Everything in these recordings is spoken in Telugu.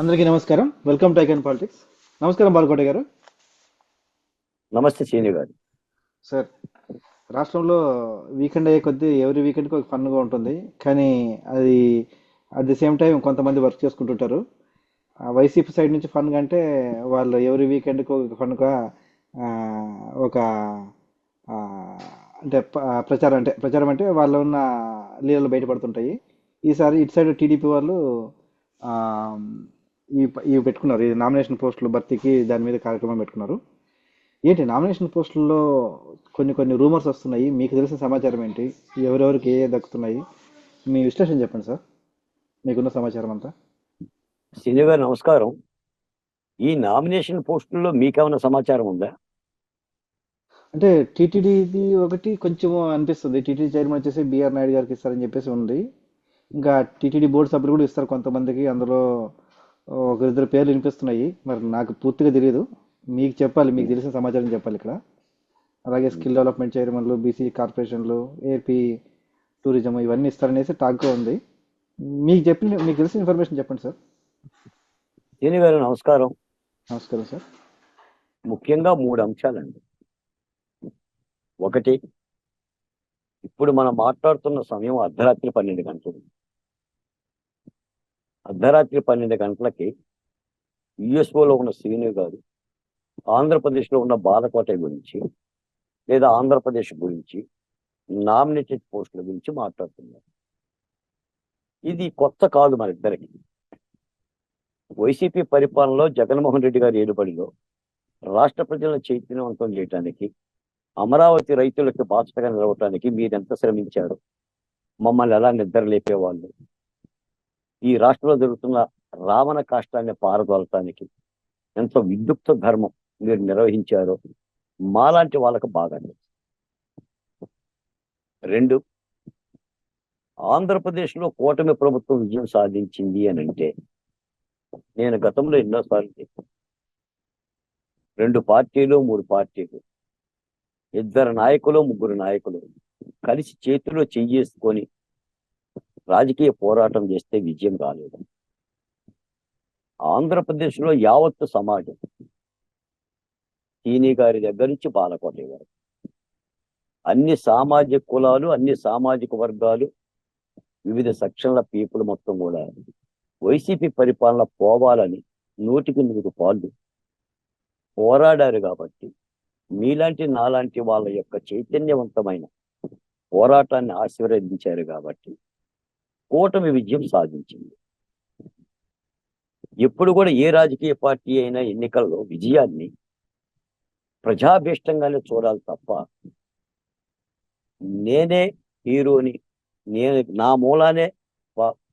అందరికీ నమస్కారం. వెల్కమ్ టు ఐకన్ పాలిటిక్స్ నమస్కారం బాలకోట గారు. నమస్తే శ్రీని గారు. సార్ రాష్ట్రంలో వీకెండ్ అయ్యే కొద్దీ ఎవరి వీకెండ్కి ఒక ఫన్గా ఉంటుంది. కానీ అది అట్ ది సేమ్ టైం కొంతమంది వర్క్ చేసుకుంటుంటారు. వైసీపీ సైడ్ నుంచి ఫన్ అంటే వాళ్ళు ఎవరి వీకెండ్కి ఒక ఫన్గా ఒక అంటే ప్రచారం అంటే ప్రచారం అంటే వాళ్ళు ఉన్న లీలలు బయటపడుతుంటాయి. ఈసారి ఇటు సైడ్ టీడీపీ వాళ్ళు ఈ ఇవి పెట్టుకున్నారు. ఈ నామినేషన్ పోస్టుల భర్తీకి దాని మీద కార్యక్రమం పెట్టుకున్నారు. ఏంటి నామినేషన్ పోస్టుల్లో కొన్ని కొన్ని రూమర్స్ వస్తున్నాయి. మీకు తెలిసిన సమాచారం ఏంటి? ఎవరెవరికి ఏ ఏ దక్కుతున్నాయి? మీ విశ్లేషణ చెప్పండి సార్. మీకున్న సమాచారం అంతా. శ్రీని గారు నమస్కారం. ఈ నామినేషన్ పోస్టుల్లో మీకేమైనా సమాచారం ఉందా? అంటే టీటీడీది ఒకటి కొంచెం అనిపిస్తుంది. టీటీడీ చైర్మన్ వచ్చేసి బిఆర్ నాయుడు గారికి ఇస్తారని చెప్పేసి ఉంది. ఇంకా టీటీడీ బోర్డు సభ్యులు కూడా ఇస్తారు కొంతమందికి. అందులో ఒకరిద్దరు పేర్లు వినిపిస్తున్నాయి. మరి నాకు పూర్తిగా తెలియదు మీకు చెప్పాలి మీకు తెలిసిన సమాచారం చెప్పాలి ఇక్కడ. అలాగే స్కిల్ డెవలప్మెంట్ చైర్మన్లు బీసీ కార్పొరేషన్లు ఏపీ టూరిజం ఇవన్నీ ఇస్తారనేసి టాక్గా ఉంది. మీకు చెప్పిన మీకు తెలిసిన ఇన్ఫర్మేషన్ చెప్పండి సార్. శ్రీని గారు నమస్కారం. నమస్కారం సార్. ముఖ్యంగా మూడు అంశాలండి. ఒకటి ఇప్పుడు మనం మాట్లాడుతున్న సమయం అర్ధరాత్రి పన్నెండు గంటలు. అర్ధరాత్రి పన్నెండు గంటలకి యుఎస్ఓలో ఉన్న శ్రీను గారు ఆంధ్రప్రదేశ్లో ఉన్న బాలకోట గురించి లేదా ఆంధ్రప్రదేశ్ గురించి నామినేటెడ్ పోస్టుల గురించి మాట్లాడుతున్నారు. ఇది కొత్త కాదు మన ఇద్దరికి. వైసీపీ పరిపాలనలో జగన్మోహన్ రెడ్డి గారి ఏలుబడిలో రాష్ట్ర ప్రజలను చైతన్యవంతం చేయడానికి అమరావతి రైతులకు బాధ్యతగా నిలవటానికి మీరు ఎంత శ్రమించారు? మమ్మల్ని ఎలా నిద్ర లేపేవాళ్ళు ఈ రాష్ట్రంలో జరుగుతున్న రావణ కాష్టాన్ని పారదోలటానికి ఎంతో విద్యుక్త ధర్మం మీరు నిర్వహించారో మాలాంటి వాళ్ళకు బాగా రెండు ఆంధ్రప్రదేశ్లో కూటమి ప్రభుత్వం విజయం సాధించింది అని అంటే నేను గతంలో ఎన్నోసార్లు చెప్పాను. రెండు పార్టీలు మూడు పార్టీలు ఇద్దరు నాయకులు ముగ్గురు నాయకులు కలిసి చేతిలో చెయ్యేసుకొని రాజకీయ పోరాటం చేస్తే విజయం రాలేదు. ఆంధ్రప్రదేశ్లో యావత్తు సమాజం చీనీ గారి దగ్గర నుంచి పాలకోట గారు అన్ని సామాజిక కులాలు అన్ని సామాజిక వర్గాలు వివిధ సెక్షన్ల పీపుల్ మొత్తం కూడా వైసీపీ పరిపాలన పోవాలని నూటికి నూరు పాళ్ళు పోరాడారు కాబట్టి మీలాంటి నాలాంటి వాళ్ళ యొక్క చైతన్యవంతమైన పోరాటాన్ని ఆశీర్వదించారు కాబట్టి కూటమి విజయం సాధించింది. ఎప్పుడు కూడా ఏ రాజకీయ పార్టీ అయినా ఎన్నికల్లో విజయాన్ని ప్రజాభీష్టంగానే చూడాలి తప్ప నేనే హీరోని నేను నా మూలానే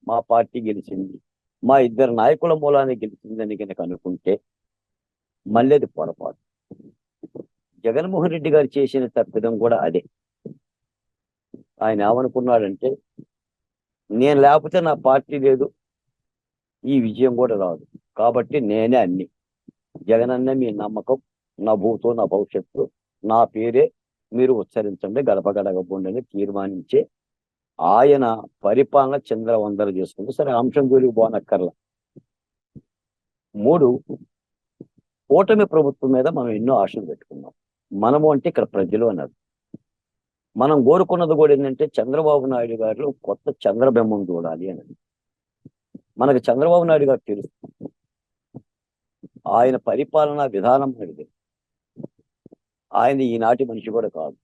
మా పార్టీ గెలిచింది మా ఇద్దరు నాయకుల మూలానే గెలిచిందని కనుక అనుకుంటే మళ్ళీ అది పొరపాటు. జగన్మోహన్ రెడ్డి గారు చేసిన తప్పిదం కూడా అదే. ఆయన ఏమనుకున్నాడంటే నేను లేకపోతే నా పార్టీ లేదు. ఈ విజయం కూడా రాదు. కాబట్టి నేనే అన్ని. జగన్ అన్న మీ నమ్మకం నా భూతో నా భవిష్యత్తు నా పేరే మీరు ఉచ్చరించండి గడప గడగబోండి అని తీర్మానించే ఆయన పరిపాలన చంద్రవందర చేసుకుంటే సరే అంశం జోలికి పోనక్కర్లా. మూడు కూటమి ప్రభుత్వం మీద మనం ఎన్నో ఆశలు పెట్టుకున్నాం. మనము అంటే ఇక్కడ ప్రజలు అన్నారు. మనం కోరుకున్నది కూడా ఏంటంటే చంద్రబాబు నాయుడు గారిలో కొత్త చంద్రబింబం చూడాలి అని. మనకు చంద్రబాబు నాయుడు గారు తెలుసు. ఆయన పరిపాలనా విధానం అనేది. ఆయన ఈనాటి మనిషి కూడా కాదు.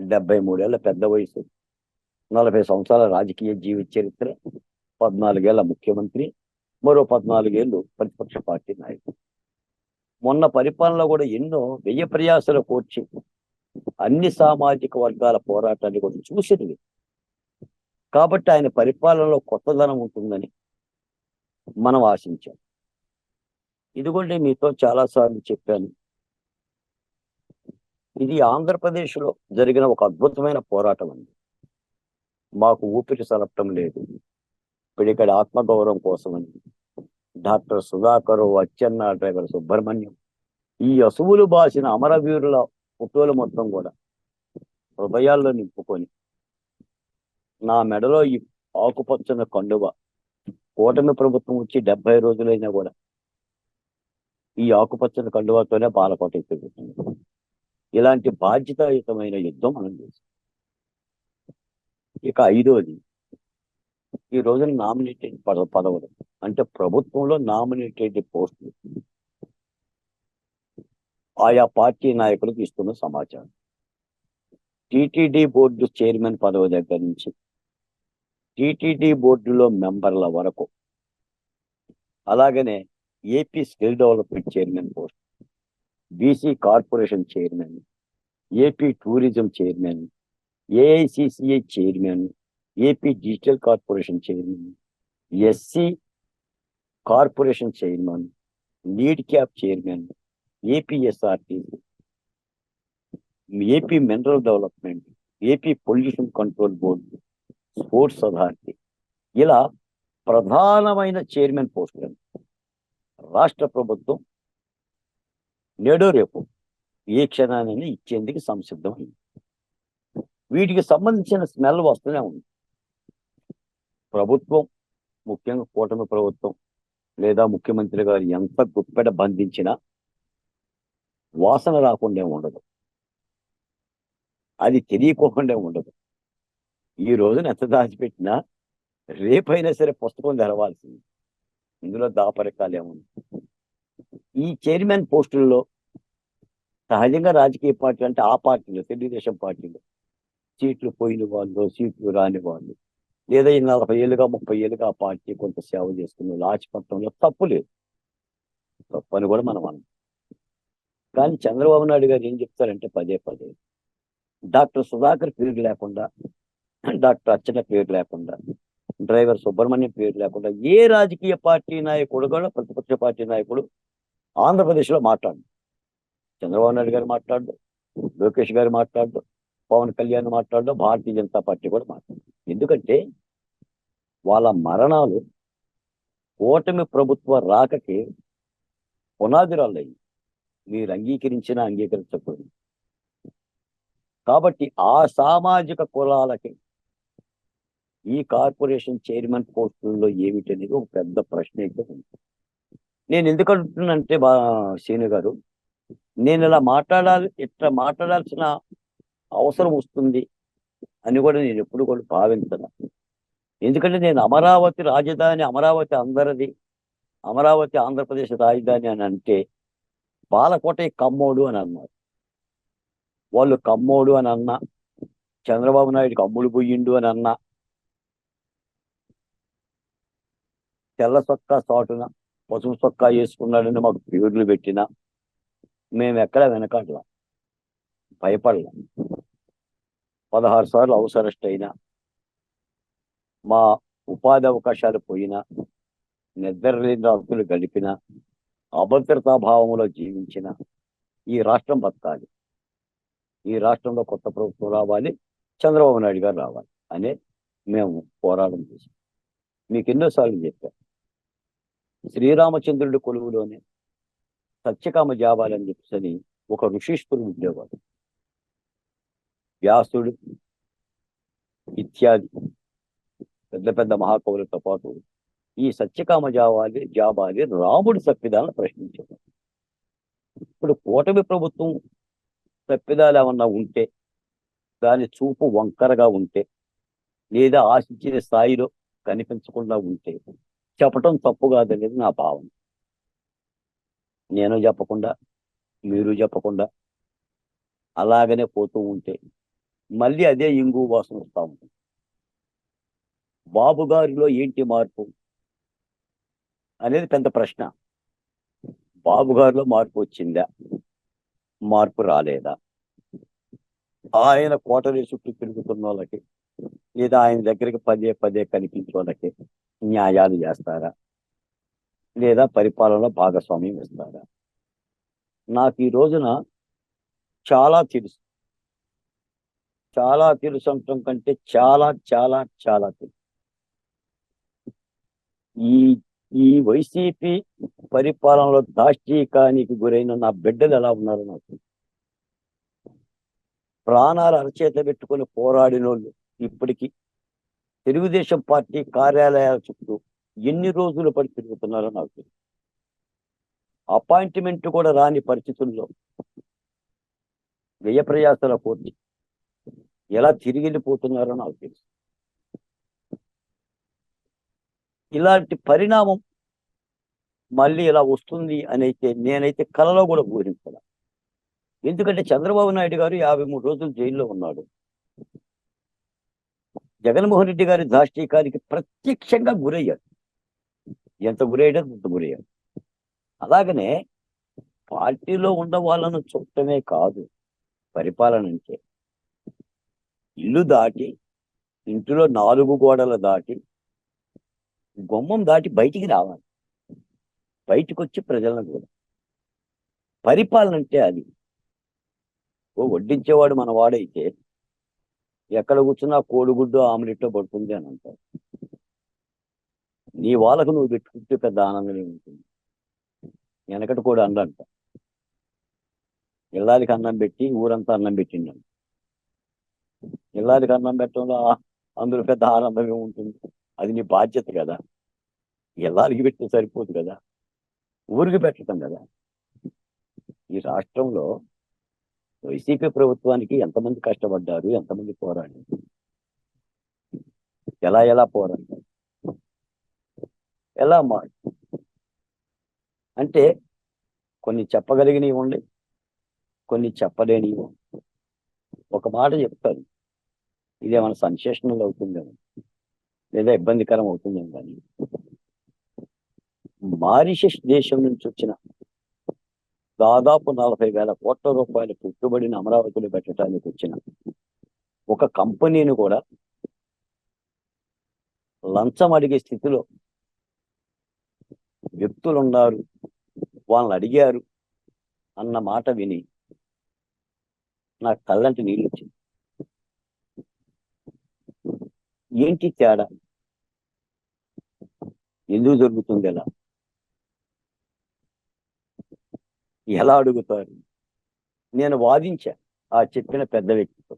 డెబ్బై మూడేళ్ళ పెద్ద వయసు. నలభై సంవత్సరాల రాజకీయ జీవిత చరిత్ర. పద్నాలుగేళ్ళ ముఖ్యమంత్రి. మరో పద్నాలుగేళ్ళు ప్రతిపక్ష పార్టీ నాయకుడు. మొన్న పరిపాలనలో కూడా ఎన్నో వ్యయ ప్రయాసాలు కోర్చి అన్ని సామాజిక వర్గాల పోరాటాన్ని కూడా చూసినవి కాబట్టి ఆయన పరిపాలనలో కొత్తదనం ఉంటుందని మనం ఆశించాం. ఇదిగోండి మీతో చాలాసార్లు చెప్పాను. ఇది ఆంధ్రప్రదేశ్లో జరిగిన ఒక అద్భుతమైన పోరాటం అండి. మాకు ఊపిరి సలపటం లేదు. ఇప్పుడు ఇక్కడ ఆత్మగౌరవం కోసమని డాక్టర్ సుధాకరు అచ్చెన్న డ్రైవర్ సుబ్రహ్మణ్యం ఈ అసువులు బాసిన అమరవీరుల ఫోటోలు మొత్తం కూడా. హృదయాల్లో నింపుకొని. నా మెడలో ఈ ఆకుపచ్చని కండువ. కూటమి ప్రభుత్వం వచ్చి డెబ్బై రోజులైనా కూడా ఈ ఆకుపచ్చని కండువాతోనే బాలకోట ఎత్తిపోతుంది ఇలాంటి బాధ్యతాయుతమైన యుద్ధం మనం చేసాం ఇక ఐదోది ఈ రోజున నామినేటెడ్ పద పదవులు. అంటే ప్రభుత్వంలో నామినేటెడ్ పోస్టులు. ఆయా పార్టీ నాయకులకు ఇస్తున్న సమాచారం. టిటిడి బోర్డు చైర్మన్ పదవి దగ్గర నుంచి టిటిడి బోర్డులో మెంబర్ల వరకు అలాగనే AP skill development chairman post BC corporation chairman AP tourism chairman AICCI chairman AP digital corporation chairman SC corporation chairman NEDCAP chairman APSRT AP mineral development AP pollution control board sports authority ఇలా ప్రధానమైన చైర్మన్ పోస్టులను రాష్ట్ర ప్రభుత్వం నేడు రేపు ఏ క్షణాన్ని ఇచ్చేందుకు సంసిద్ధమైంది వీటికి సంబంధించిన స్మెల్ వస్తూనే ఉంది. ప్రభుత్వం ముఖ్యంగా కూటమి ప్రభుత్వం లేదా ముఖ్యమంత్రి గారు ఎంత గుప్పెట బంధించినా వాసన రాకుండా ఉండదు. అది తెలియకోకుండా ఉండదు. ఈ రోజున ఎంత దాచిపెట్టినా రేపైనా సరే పుస్తకం తెరవాల్సింది. ఇందులో దాపరికాలు ఏముంది? ఈ చైర్మన్ పోస్టుల్లో సహజంగా రాజకీయ పార్టీలు అంటే ఆ పార్టీలు తెలుగుదేశం పార్టీలు సీట్లు పోయిన వాళ్ళు సీట్లు రాని వాళ్ళు లేదా ఈ నలభై ఏళ్ళుగా ముప్పై ఏళ్ళుగా ఆ పార్టీ కొంత సేవ చేసుకున్న లాచిపట్నంలో తప్పు లేదు. తప్పు అని కూడా మనం అన్నాం కానీ చంద్రబాబు నాయుడు గారు ఏం చెప్తారంటే పదే పదే డాక్టర్ సుధాకర్ పేరు లేకుండా డాక్టర్ అర్చన పేరు లేకుండా డ్రైవర్ సుబ్రహ్మణ్యం పేరు లేకుండా ఏ రాజకీయ పార్టీ నాయకుడు కూడా ప్రతిపక్ష పార్టీ నాయకుడు ఆంధ్రప్రదేశ్లో మాట్లాడు చంద్రబాబు నాయుడు గారు మాట్లాడు లోకేష్ గారు మాట్లాడు పవన్ కళ్యాణ్ మాట్లాడు భారతీయ జనతా పార్టీ కూడా మాట్లాడు ఎందుకంటే వాళ్ళ మరణాలు కూటమి ప్రభుత్వ రాకకి పునాదిరాలయ్యి మీరు అంగీకరించినా అంగీకరించకూడదు. కాబట్టి ఆ సామాజిక కులాలకి ఈ కార్పొరేషన్ చైర్మన్ పోస్టుల్లో ఏమిటనేది ఒక పెద్ద ప్రశ్న అయితే ఉంది. నేను ఎందుకు అంటున్నానంటే బా శ్రీను గారు నేను ఇలా మాట్లాడాలి ఇట్లా మాట్లాడాల్సిన అవసరం వస్తుంది అని కూడా నేను ఎప్పుడు కూడా భావించను. ఎందుకంటే నేను అమరావతి రాజధాని అమరావతి అందరిది అమరావతి ఆంధ్రప్రదేశ్ రాజధాని అని అంటే బాలకోట కమ్మోడు అని అన్నారు. వాళ్ళు కమ్మోడు అని అన్నా చంద్రబాబు నాయుడుకి అమ్ముడు పోయిండు అని అన్నా తెల్ల సొక్కా సాటున పసుపు సొక్కా వేసుకున్నాడని మాకు పేర్లు పెట్టినా మేము ఎక్కడ వెనకాడలా? భయపడలా. పదహారు సార్లు అవసరస్ట్ అయినా మా ఉపాధి అవకాశాలు పోయినా నిద్రలేని రాత్రులు గడిపిన అభద్రతా భావంలో జీవించిన ఈ రాష్ట్రం బతకాలి. ఈ రాష్ట్రంలో కొత్త ప్రభుత్వం రావాలి చంద్రబాబు నాయుడు గారు రావాలి అనే మేము పోరాటం చేసాం మీకు ఎన్నోసార్లు చెప్పాం శ్రీరామచంద్రుడి కొలువులోనే సత్యకామ జాబాలని చెప్పని ఒక ఋషీశ్వరుడు ఉండేవాడు. వ్యాసుడు ఇత్యాది పెద్ద పెద్ద మహాకవులతో పాటు ఈ సత్యకామ జావాలి జాబాలి రాముడి తప్పిదాలను ప్రశ్నించారు. ఇప్పుడు కూటమి ప్రభుత్వం తప్పిదాలు ఏమన్నా ఉంటే దాని చూపు వంకరగా ఉంటే లేదా ఆశించిన స్థాయిలో కనిపించకుండా ఉంటే చెప్పటం తప్పు కాదనేది నా భావన. నేను చెప్పకుండా మీరు చెప్పకుండా అలాగనే పోతూ ఉంటే మళ్ళీ అదే ఇంగు వాసన వస్తూ ఉంటుంది. బాబు గారిలో ఏంటి మార్పు? అనేది పెద్ద ప్రశ్న. బాబు గారిలో మార్పు వచ్చిందా? మార్పు రాలేదా? ఆయన కోటరీ చుట్టూ తిరుగుతున్న వాళ్ళకి లేదా ఆయన దగ్గరికి పదే పదే కనిపించే వాళ్ళకి న్యాయాలు చేస్తారా? లేదా పరిపాలనలో భాగస్వామ్యం ఇస్తారా? నాకు ఈ రోజున చాలా తెలుసు. చాలా తెలుసు అంటం కంటే చాలా చాలా చాలా తెలుసు. ఈ ఈ వైసీపీ పరిపాలనలో దాష్టీకానికి గురైన నా బిడ్డలు ఎలా ఉన్నారో నాకు? ప్రాణాలు అరచేత పెట్టుకొని పోరాడిన వాళ్ళు ఇప్పటికీ తెలుగుదేశం పార్టీ కార్యాలయాల చుట్టూ ఎన్ని రోజులు పడి తిరుగుతున్నారో నాకు అపాయింట్మెంట్ కూడా రాని పరిస్థితుల్లో వ్యయ ప్రయాసాల పోటీ ఎలా తిరిగిపోతున్నారో నాకు తెలుసు. ఇలాంటి పరిణామం మళ్ళీ ఇలా వస్తుంది అని అయితే నేనైతే కలలో కూడా ఊహించాల ఎందుకంటే చంద్రబాబు నాయుడు గారు యాభై మూడు రోజులు జైల్లో ఉన్నాడు. జగన్మోహన్ రెడ్డి గారి దాష్టీకానికి ప్రత్యక్షంగా గురయ్యాడు. ఎంత గురయ్యాడో అంత గురయ్యాడు. అలాగనే పార్టీలో ఉన్న వాళ్ళను చూడటమే కాదు పరిపాలన అంటే. ఇల్లు దాటి ఇంటిలో నాలుగు గోడలు దాటి గుమ్మం దాటి బయటికి రావాలి. బయటకు వచ్చి ప్రజలను కూడా. పరిపాలన అంటే అది. ఓ వడ్డించేవాడు మన వాడైతే ఎక్కడ కూర్చున్నా కోడిగుడ్డు ఆమ్లెట్ పడుతుంది అని అంటారు. నీ వాళ్ళకు నువ్వు పెట్టుకుంటే పెద్ద ఆనందమే ఉంటుంది. వెనకటి కూడా అందంట ఇల్లాదికి అన్నం పెట్టి ఊరంతా అన్నం పెట్టిండు ఇల్లాదికి అన్నం పెట్టడంలో అందులో పెద్ద ఆనందమే ఉంటుంది. అది నీ బాధ్యత కదా. ఎలా పెడితే సరిపోదు కదా. ఊరికి పెట్టడం కదా. ఈ రాష్ట్రంలో వైసీపీ ప్రభుత్వానికి ఎంతమంది కష్టపడ్డారు ఎంతమంది పోరాడారు? ఎలా ఎలా పోరాడారు? ఎలా మా అంటే కొన్ని చెప్పగలిగినవి ఉండి కొన్ని చెప్పలేనివి ఒక మాట చెప్తారు. ఇదేమైనా సంశేషణలు అవుతుందేమో. లేదా ఇబ్బందికరం అవుతుందేమో కానీ మారిషస్ దేశం నుంచి వచ్చిన దాదాపు నలభై వేల కోట్ల రూపాయల పెట్టుబడిని అమరావతిలో పెట్టడానికి వచ్చిన ఒక కంపెనీని కూడా లంచం అడిగే స్థితిలో వ్యక్తులు ఉన్నారు వాళ్ళని అడిగారు అన్న మాట విని నాకు కళ్ళంటి నీళ్ళు వచ్చింది. ఏంటి తేడా? ఎందుకు జరుగుతుంది ఎలా ఎలా అడుగుతారు? నేను వాదించా ఆ చెప్పిన పెద్ద వ్యక్తితో.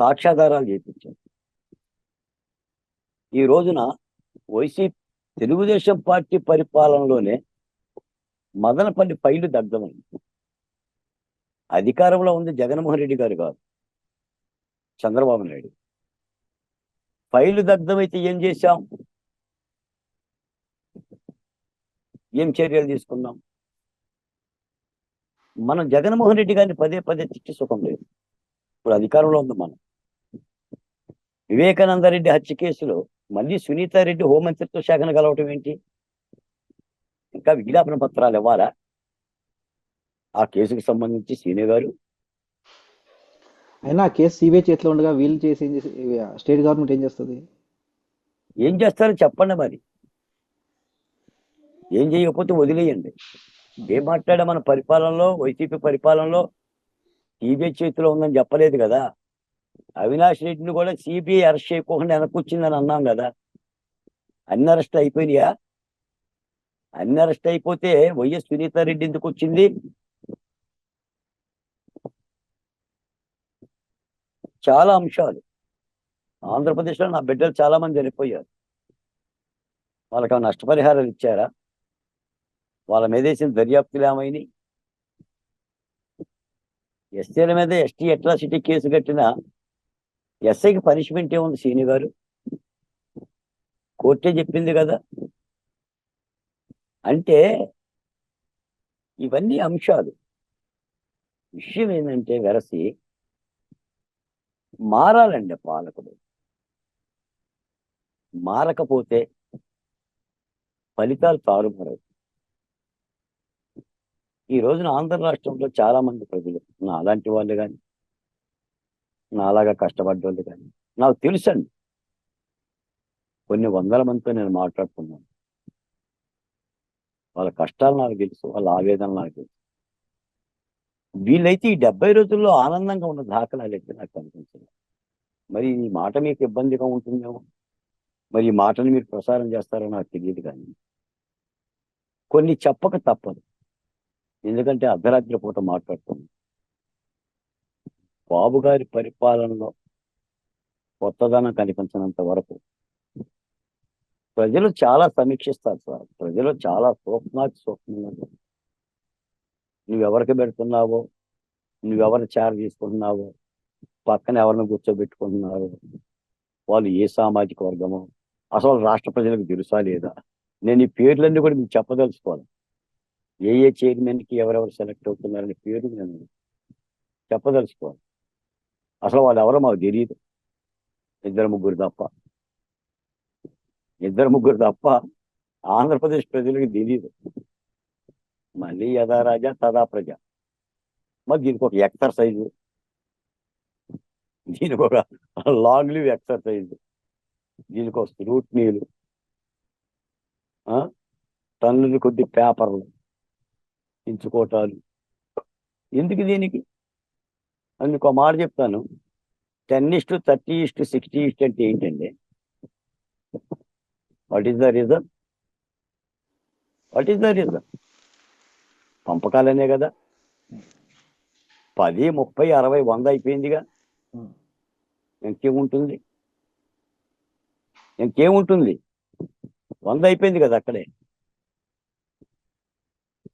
సాక్ష్యాధారాలు చేపించాను. ఈ రోజున వైసీపీ తెలుగుదేశం పార్టీ పరిపాలనలోనే మదనపల్లి ఫైలు దగ్ధమైంది. అధికారంలో ఉంది జగన్మోహన్ రెడ్డి గారు కాదు చంద్రబాబు నాయుడు. ఫైలు దగ్ధమైతే ఏం చేశాం? ఏం చర్యలు తీసుకున్నాం? మనం జగన్మోహన్ రెడ్డి గారిని పదే పదే తిట్టి సుఖం లేదు. ఇప్పుడు అధికారంలో ఉంది మనం. వివేకానంద రెడ్డి హత్య కేసులో మళ్ళీ సునీతారెడ్డి హోంమంత్రిత్వ శాఖను కలవటం ఏంటి? ఇంకా విజ్ఞాపన పత్రాలు ఇవ్వాలా? ఆ కేసుకు సంబంధించి సీనియర్ గారు అయినా కేసు సిబిఐ చేతిలో ఉండగా వీళ్ళు చేసి ఏం చేసి స్టేట్ గవర్నమెంట్ ఏం చేస్తుంది? ఏం చేస్తారో చెప్పండి మరి. ఏం చేయకపోతే వదిలేయండి. ఏం మాట్లాడా మన పరిపాలనలో వైసీపీ పరిపాలనలో సిబిఐ చేతిలో ఉందని చెప్పలేదు కదా. అవినాష్ రెడ్డిని కూడా సిబిఐ అరెస్ట్ చేయకోకుండా వెనకొచ్చిందని అన్నాం కదా. అన్ని అరెస్ట్ అయిపోయినాయా? అన్ని అరెస్ట్ అయిపోతే వైఎస్ సునీతారెడ్డి ఎందుకు వచ్చింది? చాలా అంశాలు. ఆంధ్రప్రదేశ్లో నా బిడ్డలు చాలామంది చనిపోయారు. వాళ్ళకి నష్టపరిహారాలు ఇచ్చారా? వాళ్ళ మీద వేసిన దర్యాప్తులు ఏమైనాయి? ఎస్టీల మీద ఎస్టీ అట్రాసిటీ కేసు కట్టిన ఎస్ఐకి పనిష్మెంట్ ఏముంది సీని గారు? కోర్టే చెప్పింది కదా. అంటే ఇవన్నీ అంశాలు. విషయం ఏంటంటే వెరసి మారాలండి పాలకుడు. మారకపోతే ఫలితాలు తారుమారు ఈ రోజున ఆంధ్ర రాష్ట్రంలో చాలా మంది ప్రజలు నా అలాంటి వాళ్ళు కానీ నాలాగా కష్టపడ్డవాళ్ళు కానీ నాకు తెలుసండి. కొన్ని వందల మందితో నేను మాట్లాడుతున్నాను వాళ్ళ కష్టాలు నాకు తెలుసు వాళ్ళ ఆవేదన నాకు తెలుసు. వీళ్ళైతే ఈ డెబ్బై రోజుల్లో ఆనందంగా ఉన్న దాఖలాలు అయితే నాకు కనిపించింది మరి ఈ మాట మీకు ఇబ్బందిగా ఉంటుందేమో? మరి ఈ మాటను మీరు ప్రసారం చేస్తారో నాకు తెలియదు కానీ. కొన్ని చెప్పక తప్పదు. ఎందుకంటే అర్ధరాత్రి పూట మాట్లాడుతుంది బాబు గారి పరిపాలనలో కొత్తదనం కనిపించినంత వరకు ప్రజలు చాలా సమీక్షిస్తారు సార్. ప్రజలు చాలా సూక్ష్మాతి స్వప్నంగా ఉంటారు. నువ్వెవరికి పెడుతున్నావో? నువ్వెవరిని చేర తీసుకుంటున్నావో పక్కన ఎవరిని కూర్చోబెట్టుకుంటున్నారో? వాళ్ళు ఏ సామాజిక వర్గమో? అసలు రాష్ట్ర ప్రజలకు తెలుసా లేదా? నేను ఈ పేర్లన్నీ కూడా మీకు చెప్పదలుచుకోవాలి. ఏ ఏ చైర్మన్కి ఎవరెవరు సెలెక్ట్ అవుతున్నారనే పేరు నేను చెప్పదలుచుకోవాలి. అసలు వాళ్ళు ఎవరో మాకు తెలియదు ఇద్దరు ముగ్గురు తప్ప. ఇద్దరు ముగ్గురు తప్ప ఆంధ్రప్రదేశ్ ప్రజలకు తెలియదు మళ్ళీ యథారాజా తదా ప్రజ మరి దీనికి ఒక ఎక్సర్సైజ్ దీనికి ఒక లాంగ్ లీవ్ ఎక్సర్సైజ్ దీనికి ఒక స్క్రూట్నీలు టన్నులు కొద్ది పేపర్లు ఎంచుకోవటాలు ఎందుకు దీనికి అందుకు ఒక మాట చెప్తాను ten is to thirty is to sixty is to అంటే ఏంటండి what is the reason what is the reason పంపకాలనే కదా. పది ముప్పై అరవై వంద అయిపోయిందిగా. ఇంకేముంటుంది? ఇంకేముంటుంది? వంద అయిపోయింది కదా అక్కడే.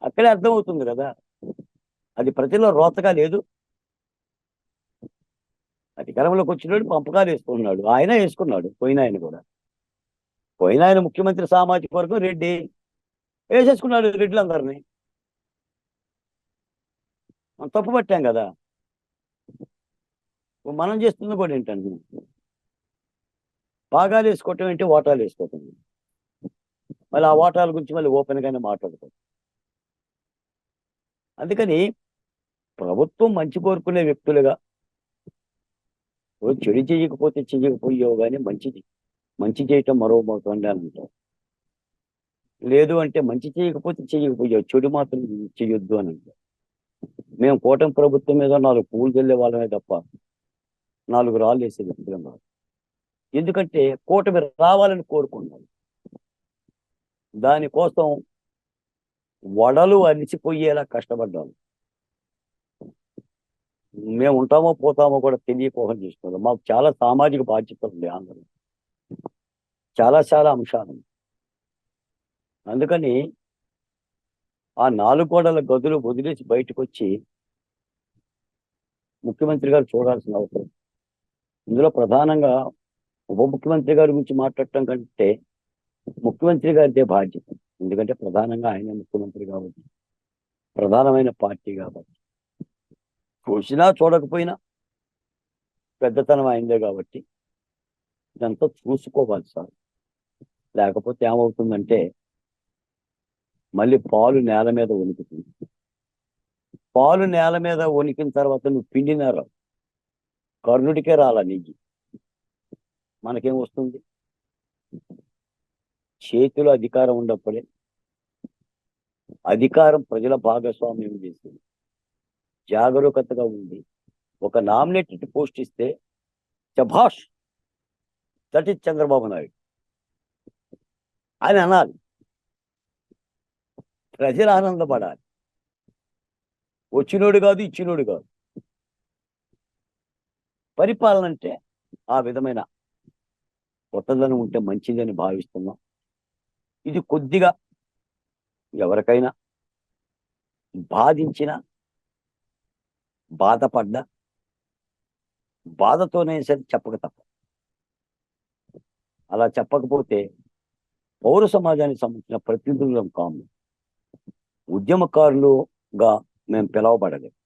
అక్కడే అర్థమవుతుంది కదా. అది ప్రజల్లో రోతగా లేదు. అధికారంలోకి వచ్చినాడు పంపకాలు వేసుకున్నాడు. ఆయన వేసుకున్నాడు పోయిన ఆయన కూడా. పోయిన ఆయన ముఖ్యమంత్రి సామాజిక వర్గం రెడ్డి. వేసేసుకున్నాడు రెడ్లందరినీ. మనం తప్పు పట్టాం కదా. మనం చేస్తుంది కూడా ఏంటంటే భాగాలు వేసుకోవటం ఏంటి? ఓటాలు వేసుకోవటం మళ్ళీ ఆ ఓటాల గురించి మళ్ళీ ఓపెన్ గానే అందుకని ప్రభుత్వం మంచి కోరుకునే వ్యక్తులుగా చెడు చేయకపోతే చెయ్యకపోయావు కానీ మంచిది. మంచి చేయటం మరో మోతం అని అంటారు. లేదు అంటే మంచి చేయకపోతే చెయ్యకపోయావు చెడు మాత్రం చెయ్యొద్దు అని అంటారు. మేము కూటమి ప్రభుత్వం మీద నాలుగు పూలు చల్లే వాళ్ళమే తప్ప నాలుగు రాళ్ళు వేసే వ్యక్తులం కాదు. ఎందుకంటే కూటమి రావాలని కోరుకున్నాం దానికోసం వడలు అలిచిపోయేలా కష్టపడ్డాము. మేము ఉంటామో పోతామో కూడా తెలియకోహం చేస్తున్నారు. మాకు చాలా సామాజిక బాధ్యతలు ఉంది ఆంధ్రలో. చాలా చాలా అంశాలు. అందుకని ఆ నాలుగు గోడల గదులు వదిలేసి బయటకు వచ్చి ముఖ్యమంత్రి గారు చూడాల్సిన అవసరం. ఇందులో ప్రధానంగా ఉప ముఖ్యమంత్రి గారి గురించి మాట్లాడటం కంటే ముఖ్యమంత్రి గారిదే బాధ్యత. ఎందుకంటే ప్రధానంగా ఆయన ముఖ్యమంత్రి కాబట్టి ప్రధానమైన పార్టీ కాబట్టి. చూసినా చూడకపోయినా పెద్దతనం అయిందే కాబట్టి ఇదంతా చూసుకోవాలి సార్. లేకపోతే ఏమవుతుందంటే మళ్ళీ పాలు నేల మీద వణుకుతుంది. పాలు నేల మీద వణికిన తర్వాత నువ్వు పిండినారా కర్ణుడికే రాలా నీకు మనకేం వస్తుంది? చేతిలో అధికారం ఉన్నప్పుడే అధికారం ప్రజల భాగస్వామ్యం చేసింది జాగరూకతగా ఉంది ఒక నామినేటెడ్ పోస్ట్ ఇస్తే చభాష్ దట్ ఇస్ చంద్రబాబు నాయుడు. అని అనాలి. ప్రజలు ఆనందపడాలి. వచ్చినోడు కాదు ఇచ్చినోడు కాదు. పరిపాలన అంటే ఆ విధమైన కొత్తదనం ఉంటే మంచిదని భావిస్తున్నాం. ఇది కొద్దిగా ఎవరికైనా బాధించిన బాధపడ్డ బాధతోనే సరే చెప్పక తప్ప. అలా చెప్పకపోతే పౌర సమాజానికి సంబంధించిన ప్రతినిధులం కాము. ఉద్యమకారులుగా మేము పిలవబడలేదు.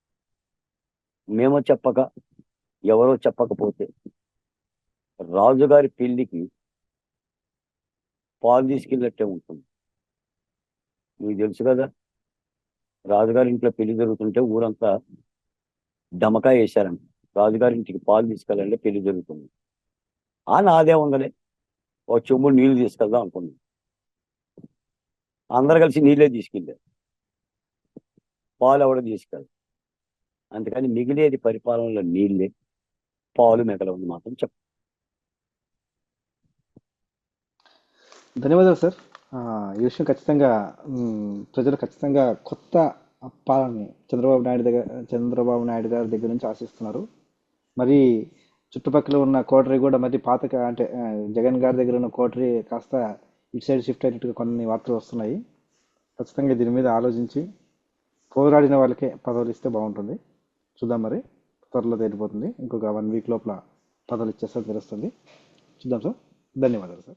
మేము చెప్పక ఎవరో చెప్పకపోతే రాజుగారి పెళ్ళికి పాలు తీసుకెళ్ళినట్టే ఉంటుంది. మీకు తెలుసు కదా రాజుగారి ఇంట్లో పెళ్ళి జరుగుతుంటే ఊరంతా డమకా వేశారంట. రాజుగారి ఇంటికి పాలు తీసుకెళ్ళాలంటే పెళ్ళి జరుగుతుంది. ఆ నాదే ఉందలే. ఒక చెంబు నీళ్ళు తీసుకెళ్దాం అనుకున్నాం. అందరు కలిసి నీళ్ళే తీసుకెళ్ళారు. పాలు ఎవడ తీసుకెళ్ళారు అందుకని మిగిలేది పరిపాలనలో నీళ్ళే పాలు మిగలవని మాత్రం చెప్ప. ధన్యవాదాలు సార్. ఈ విషయం ఖచ్చితంగా ప్రజలు ఖచ్చితంగా కొత్త పాలనని చంద్రబాబు నాయుడు దగ్గర చంద్రబాబు నాయుడు గారి దగ్గర నుంచి ఆశిస్తున్నారు. మరి చుట్టుపక్కల ఉన్న కోటరీ కూడా మరి పాత అంటే జగన్ గారి దగ్గర ఉన్న కోటరీ కాస్త ఇటు సైడ్ షిఫ్ట్ అయినట్టుగా కొన్ని వార్తలు వస్తున్నాయి. ఖచ్చితంగా దీని మీద ఆలోచించి పోరాడిన వాళ్ళకే పదవులు ఇస్తే బాగుంటుంది. చూద్దాం మరి. త్వరలో తేలిపోతుంది ఇంకొక వన్ వీక్ లోపల పదవులు ఇచ్చేస్తే తెలుస్తుంది. చూద్దాం సార్. ధన్యవాదాలు సార్.